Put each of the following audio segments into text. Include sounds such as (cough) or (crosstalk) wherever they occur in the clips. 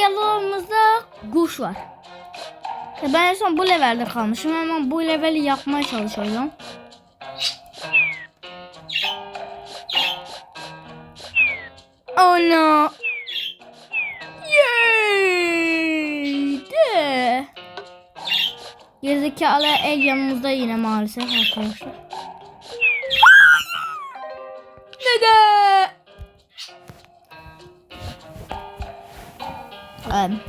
yanımızda kuş var. Ya ben en son bu levelde kalmışım ama bu leveli yapmaya çalışıyorum. Oh no. Yay! De. Gerizekalı el yanımızda yine maalesef arkadaşlar. Um.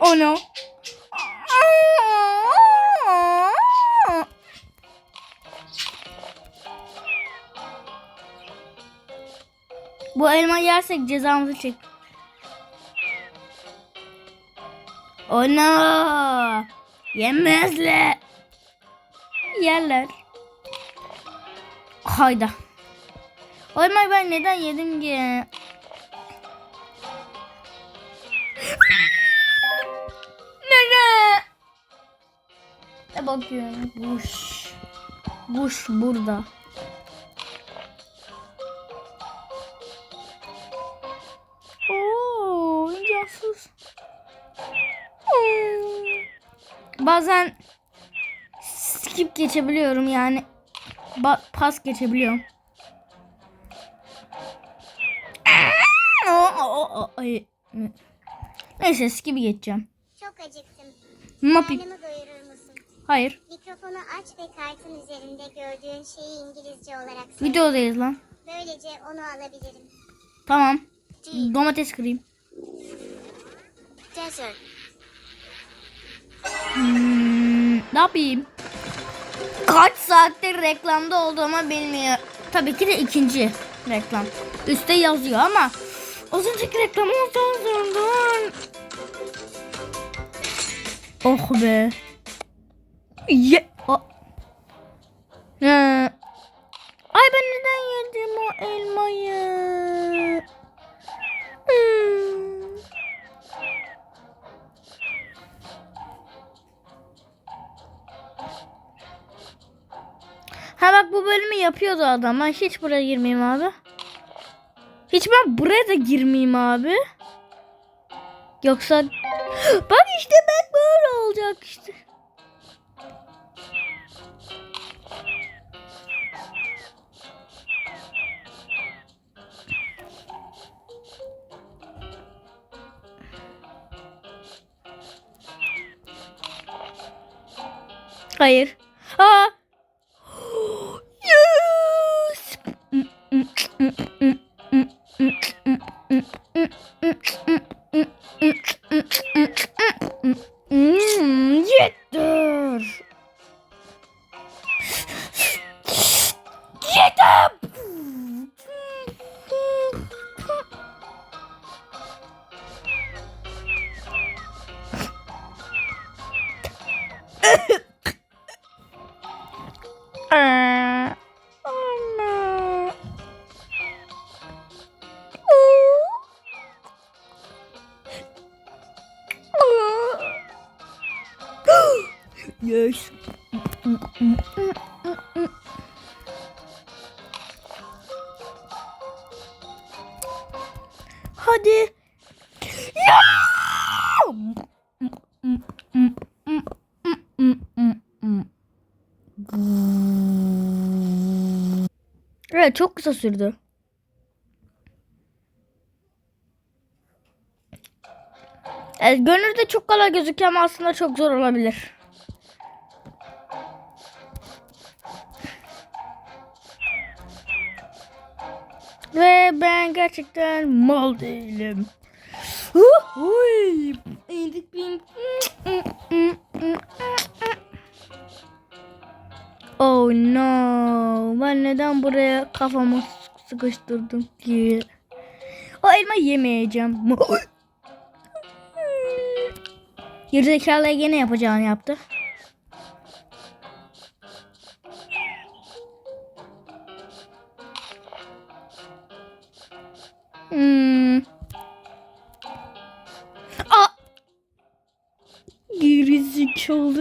Oh no. Bu elma yersek cezamızı çek. Oh no. Yemezler. Yerler. Hayda. O elmayı ben neden yedim ki? Nene. Ne bakıyorum? Kuş. Kuş burada. Oo, casus. Bazen skip geçebiliyorum yani. Ba- pas geçebiliyorum. Neyse skip geçeceğim. Çok acıktım. Mapi. Hayır. Mikrofonu aç ve kartın üzerinde gördüğün şeyi İngilizce olarak söyle. Videodayız lan. Böylece onu alabilirim. Tamam. Domates kırayım. Desert. Hmm, ne yapayım? Kaç saattir reklamda olduğumu bilmiyor. Tabii ki de ikinci reklam. Üste yazıyor ama az önceki reklamı sanırım. Oh be. Ye. Yapıyordu adam. Ben hiç buraya girmeyeyim abi. Hiç ben buraya da girmeyeyim abi. Yoksa... (gasps) Bak işte bak böyle olacak işte. Hayır. Aa! Hmm, Evet çok kısa sürdü. Evet, görünürde çok kolay gözüküyor ama aslında çok zor olabilir. Ve ben gerçekten mal değilim. Huy! İndik bin. Oh no. Ben neden buraya kafamı sıkıştırdım ki? O elma yemeyeceğim. Gerizekalıya gene yapacağını yaptı.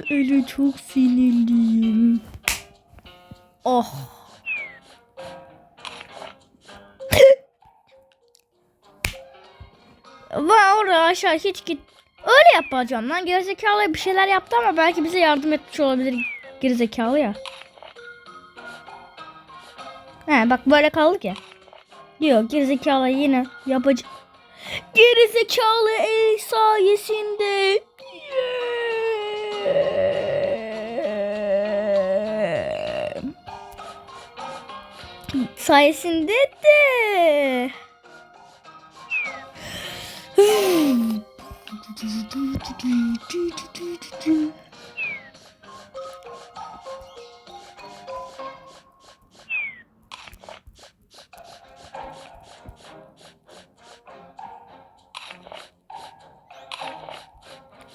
Gerizekalı eli çok sinirliyim. Oh. Ben oraya aşağı hiç git. Öyle yapacağım lan. Gerizekalıya bir şeyler yaptı ama belki bize yardım etmiş olabilir. Gerizekalı ya. He bak böyle kaldık ya. Diyor gerizekalı yine yapacak. Gerizekalı el sayesinde. Sayesinde de.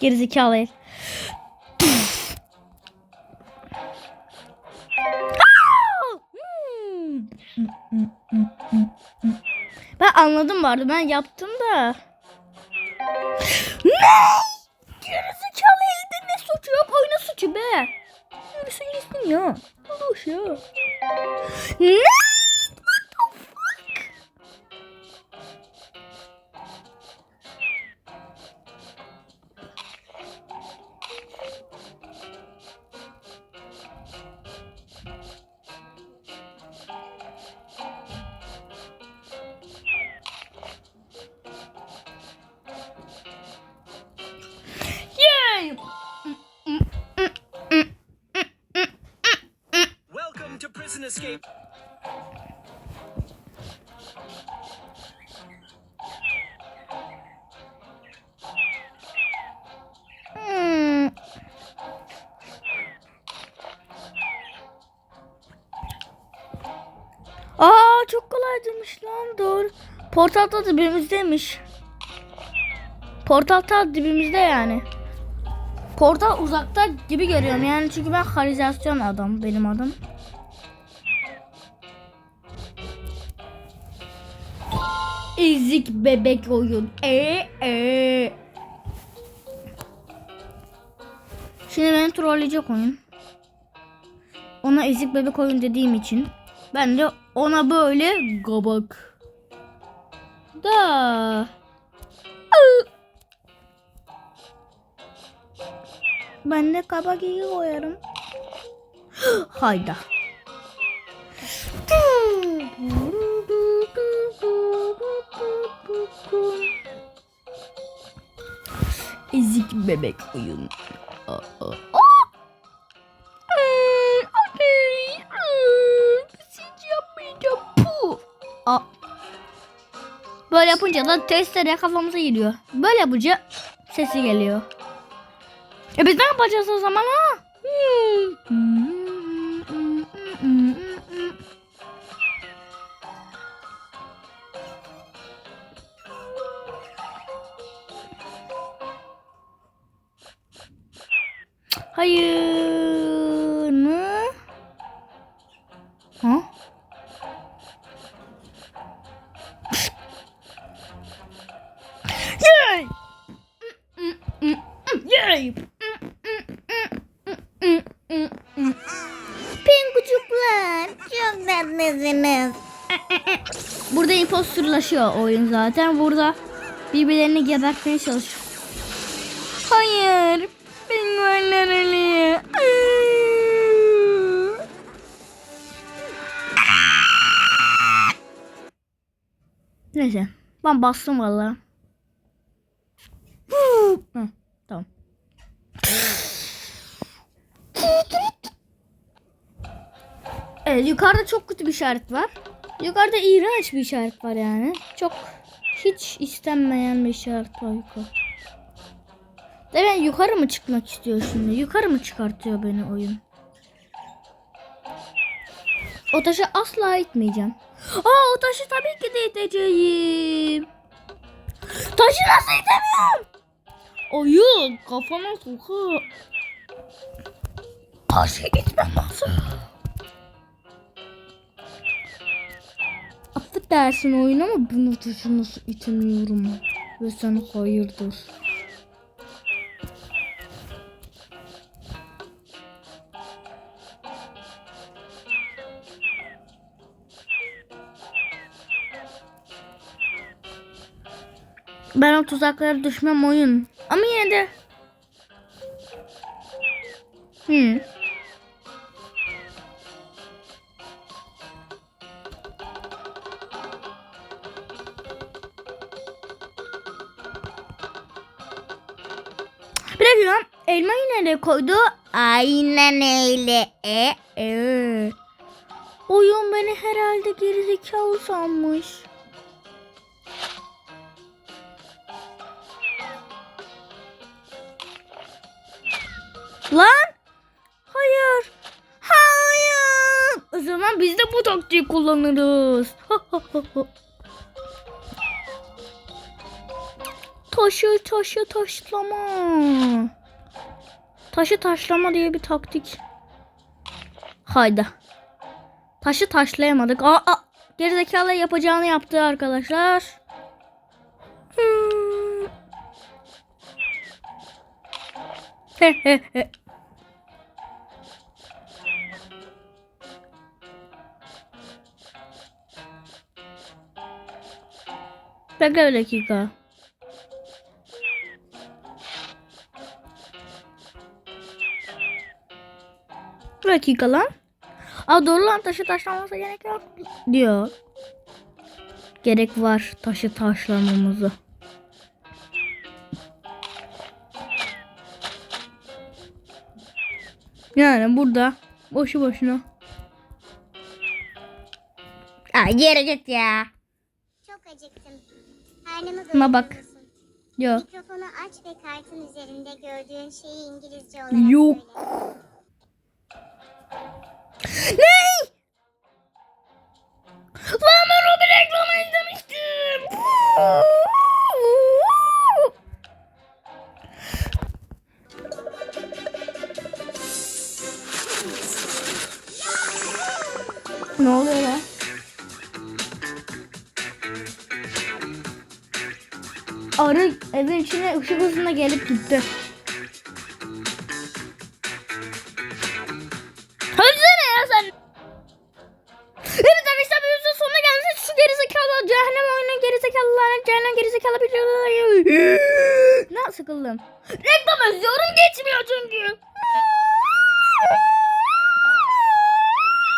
Gerizekalı anladım vardı. Ben yaptım da. Ne? Gerizekalı elde ne suçu yok? Oyna suçu be. Yürüsün gitsin ya. Boş ya. Ne? Prison Escape. Hmm. Aa çok kolaydırmış lan doğru. Portal da dibimizdeymiş. Portal ta dibimizde yani. Portal uzakta gibi görüyorum yani çünkü ben harizasyon adam benim adım. Ezik bebek oyun. E e. Şimdi beni trolleyecek oyun. Ona ezik bebek oyun dediğim için ben de ona böyle gabak. Da. Ben de kabak iyi koyarım. (gasps) Hayda. Ezik bebek oyun. Aa, aa. Aa. Böyle yapınca da testere kafamıza giriyor. Böyle yapınca sesi geliyor. E biz ne yapacağız o zaman ha? Hayır mı? Ha? Yay! Yay! Pengucuklar çok tatlısınız. Burada imposterlaşıyor oyun zaten. Burada birbirlerini gebertmeye çalışıyor. Hayır. Ölüyor. Neyse. Ben bastım valla. Tamam. Evet yukarıda çok kötü bir işaret var. Yukarıda iğrenç bir işaret var yani. Çok hiç istenmeyen bir işaret var yukarı. De ben yukarı mı çıkmak istiyor şimdi? Yukarı mı çıkartıyor beni oyun? O taşı asla itmeyeceğim. Aa o taşı tabii ki de iteceğim. Taşı nasıl itemiyorum? Oyun kafama sokuyor. Taşı itmem lazım. Affedersin oyun ama bunu taşı nasıl itemiyorum. Ve sen hayırdır. Ben o tuzaklara düşmem oyun. Ama yine de. Hı. Bir dakika. Elmayı nereye koydu? Aynen öyle. E, e. Oyun beni herhalde gerizekalı sanmış. Lan! Hayır. Hayır. O zaman biz de bu taktiği kullanırız. taşı taşı taşlama. Taşı taşlama diye bir taktik. Hayda. Taşı taşlayamadık. Aa, aa. Gerizekalı yapacağını yaptı arkadaşlar. (laughs) Bekle bir dakika. Bir dakika lan. Aa doğru lan taşı taşlamamıza gerek yok diyor. Gerek var taşı taşlamamızı. Yani burada boşu boşuna. Aa geri git ya. Çok acıktım. Karnımı Ama bak. Yok. Mikrofonu aç ve kartın üzerinde gördüğün şeyi İngilizce olarak Yok. söyle. Arı evin içine ışık hızında gelip gitti.